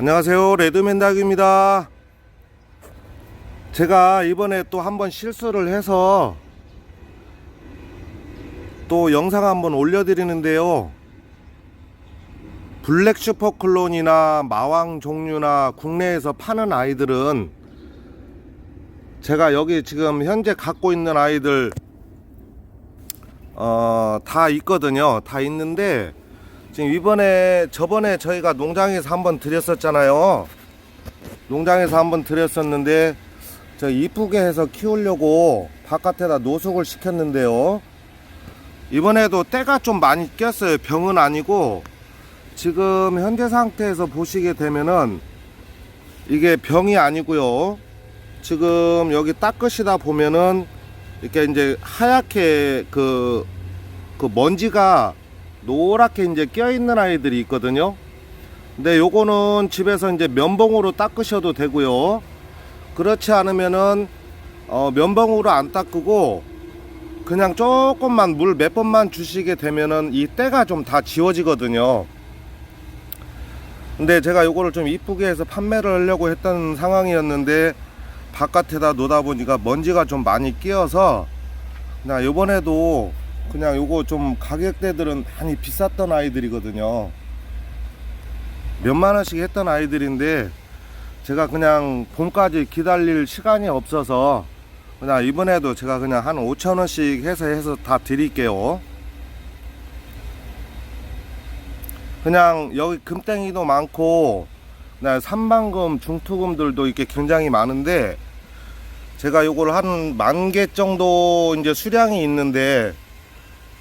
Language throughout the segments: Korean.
안녕하세요. 레드맨닥입니다. 제가 이번에 또 한번 실수를 해서 또 영상 한번 올려드리는데요. 블랙 슈퍼클론이나 마왕 종류나 국내에서 파는 아이들은 제가 여기 지금 현재 갖고 있는 아이들 어, 다 있거든요. 다 있는데 지금 이번에 저번에 저희가 농장에서 한번 드렸었잖아요. 농장에서 한번 드렸었는데 저 이쁘게 해서 키우려고 바깥에다 노숙을 시켰는데요. 이번에도 때가 좀 많이 꼈어요. 병은 아니고 지금 현재 상태에서 보시게 되면은 이게 병이 아니고요. 지금 여기 닦으시다 보면은 이렇게 이제 하얗게 그, 그 먼지가 노랗게 이제 껴있는 아이들이 있거든요. 근데 요거는 집에서 이제 면봉으로 닦으셔도 되고요. 그렇지 않으면은 어, 면봉으로 안 닦고 그냥 조금만 물 몇 번만 주시게 되면은 이 때가 좀 다 지워지거든요. 근데 제가 요거를 좀 이쁘게 해서 판매를 하려고 했던 상황이었는데 바깥에다 놓다 보니까 먼지가 좀 많이 끼어서 나 요번에도 그냥 요거 좀 가격대들은 많이 비쌌던 아이들이거든요. 몇만 원씩 했던 아이들인데 제가 그냥 봄까지 기다릴 시간이 없어서 그냥 이번에도 제가 그냥 한 5천 원씩 해서 해서 다 드릴게요. 그냥 여기 금땡이도 많고 그냥 삼방금 중투금들도 이렇게 굉장히 많은데 제가 요걸 한 만 개 정도 이제 수량이 있는데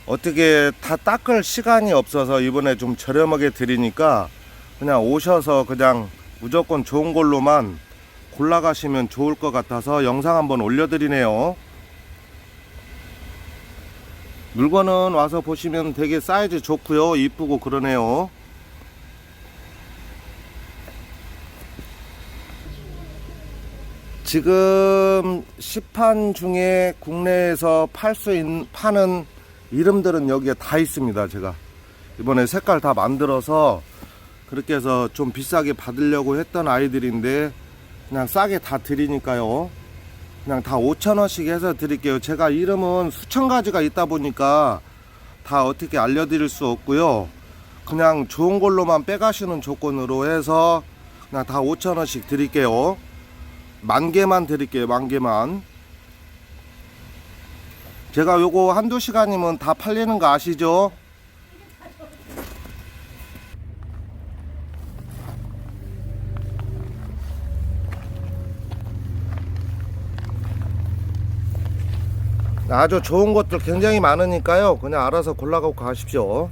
어떻게 다 닦을 시간이 없어서 이번에 좀 저렴하게 드리니까 그냥 오셔서 그냥 무조건 좋은 걸로만 골라가시면 좋을 것 같아서 영상 한번 올려드리네요. 물건은 와서 보시면 되게 사이즈 좋고요. 이쁘고 그러네요. 지금 시판 중에 국내에서 팔 수 있는 파는 이름들은 여기에 다 있습니다. 제가 이번에 색깔 다 만들어서 그렇게 해서 좀 비싸게 받으려고 했던 아이들인데 그냥 싸게 다 드리니까요. 그냥 다 5천 원씩 해서 드릴게요. 제가 이름은 수천 가지가 있다 보니까 다 어떻게 알려드릴 수 없고요. 그냥 좋은 걸로만 빼가시는 조건으로 해서 그냥 다 5천 원씩 드릴게요. 만 개만 드릴게요. 만 개만. 제가 요거 한두 시간이면 다 팔리는 거 아시죠? 아주 좋은 것들 굉장히 많으니까요. 그냥 알아서 골라가고 가십시오.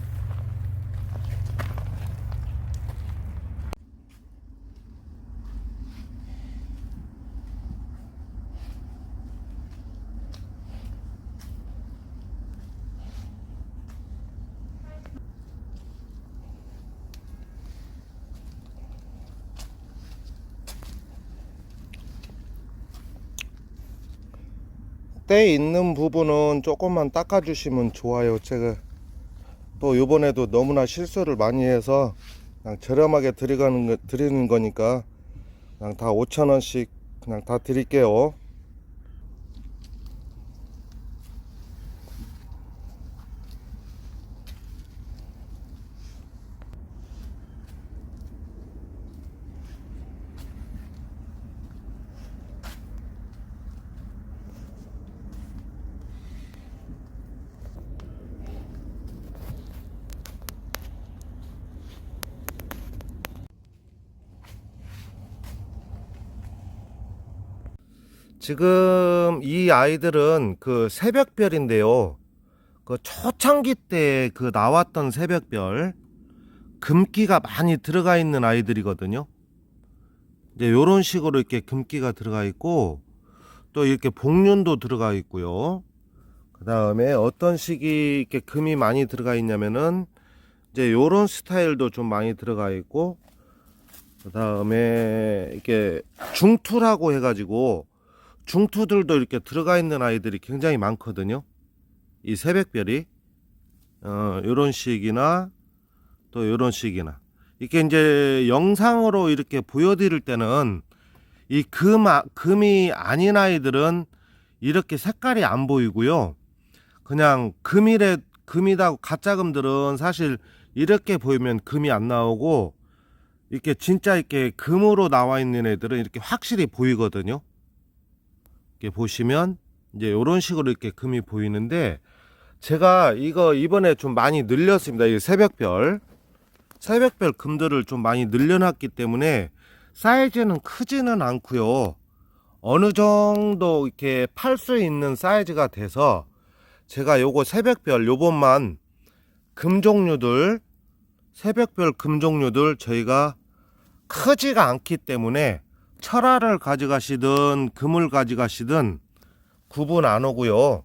때 있는 부분은 조금만 닦아 주시면 좋아요. 제가 또 이번에도 너무나 실수를 많이 해서 그냥 저렴하게 드리는 거니까 그냥 다 5천원씩 그냥 다 드릴게요. 지금 이 아이들은 그 새벽별인데요. 그 초창기 때 그 나왔던 새벽별 금기가 많이 들어가 있는 아이들이거든요. 이제 요런 식으로 이렇게 금기가 들어가 있고 또 이렇게 복륜도 들어가 있고요. 그 다음에 어떤 식이 이렇게 금이 많이 들어가 있냐면은 이제 요런 스타일도 좀 많이 들어가 있고 그 다음에 이렇게 중투라고 해가지고 중투들도 이렇게 들어가 있는 아이들이 굉장히 많거든요. 이 새벽별이 어, 요런 식이나 또 요런 식이나 이게 이제 영상으로 이렇게 보여드릴 때는 이 금, 아- 금이 아닌 아이들은 이렇게 색깔이 안 보이고요. 그냥 금이래, 금이다 가짜금들은 사실 이렇게 보이면 금이 안 나오고 이렇게 진짜 이렇게 금으로 나와 있는 애들은 이렇게 확실히 보이거든요. 이렇게 보시면 이제 이런 식으로 이렇게 금이 보이는데 제가 이거 이번에 좀 많이 늘렸습니다. 이 새벽별 새벽별 금들을 좀 많이 늘려놨기 때문에 사이즈는 크지는 않고요. 어느 정도 이렇게 팔 수 있는 사이즈가 돼서 제가 요거 새벽별 요번만 금 종류들 새벽별 금 종류들 저희가 크지가 않기 때문에 철화를 가져가시든 금을 가져가시든 구분 안 오고요.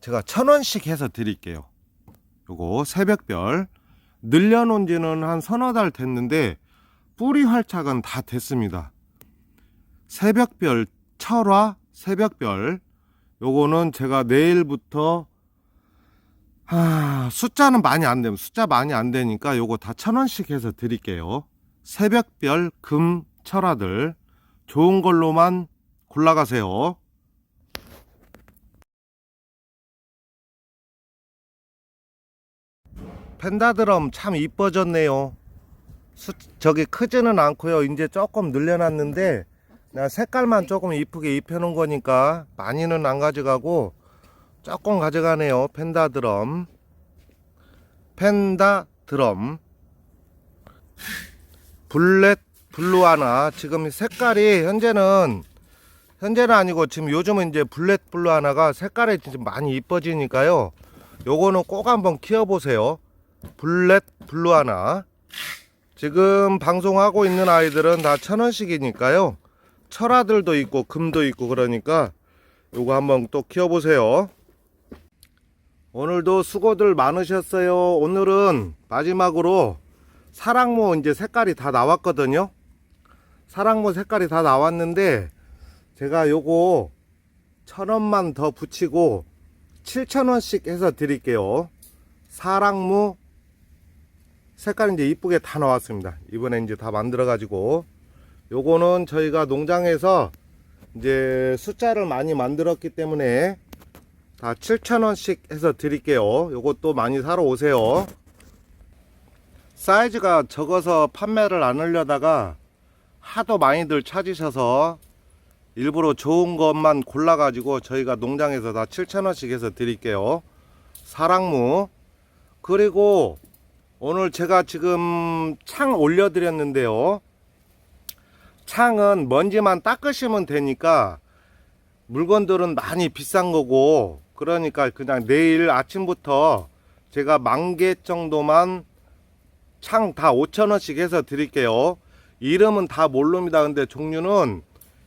제가 천 원씩 해서 드릴게요. 요거 새벽별 늘려놓은 지는 한 서너 달 됐는데 뿌리 활착은 다 됐습니다. 새벽별 철화 새벽별 요거는 제가 내일부터 아, 숫자는 많이 안 되면 숫자 많이 안 되니까 요거 다 천 원씩 해서 드릴게요. 새벽별 금 철화들 좋은 걸로만 골라가세요. 펜다드럼 참 이뻐졌네요. 수, 저기 크지는 않고요. 이제 조금 늘려놨는데 나 색깔만 조금 이쁘게 입혀놓은 거니까 많이는 안 가져가고 조금 가져가네요. 펜다 드럼. 펜다 드럼. 블랙 블루 하나. 지금 색깔이 현재는 현재는 아니고 지금 요즘은 이제 블랙 블루 하나가 색깔이 지금 많이 이뻐지니까요. 요거는 꼭 한번 키워보세요. 블랙 블루 하나. 지금 방송하고 있는 아이들은 다 천 원씩이니까요. 철화들도 있고 금도 있고 그러니까 요거 한번 또 키워보세요. 오늘도 수고들 많으셨어요. 오늘은 마지막으로 사랑모 이제 색깔이 다 나왔거든요. 사랑모 색깔이 다 나왔는데 제가 요거 천 원만 더 붙이고 7천 원씩 해서 드릴게요. 사랑무 색깔 이제 이쁘게 다 나왔습니다. 이번에 이제 다 만들어 가지고 요거는 저희가 농장에서 이제 숫자를 많이 만들었기 때문에 다 7,000원씩 해서 드릴게요. 요것도 많이 사러 오세요. 사이즈가 적어서 판매를 안 하려다가 하도 많이들 찾으셔서 일부러 좋은 것만 골라가지고 저희가 농장에서 다 7,000원씩 해서 드릴게요. 사랑무. 그리고 오늘 제가 지금 창 올려드렸는데요. 창은 먼지만 닦으시면 되니까 물건들은 많이 비싼 거고 그러니까 그냥 내일 아침부터 제가 만 개 정도만 창 다 5천원씩 해서 드릴게요. 이름은 다 모릅니다. 근데 종류는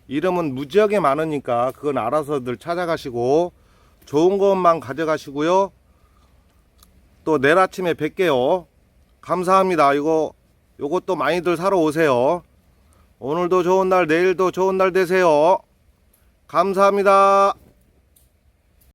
이름은 무지하게 많으니까 그건 알아서들 찾아가시고 좋은 것만 가져가시고요. 또 내일 아침에 뵐게요. 감사합니다. 이거 요것도 많이들 사러 오세요. 오늘도 좋은 날, 내일도 좋은 날 되세요. 감사합니다.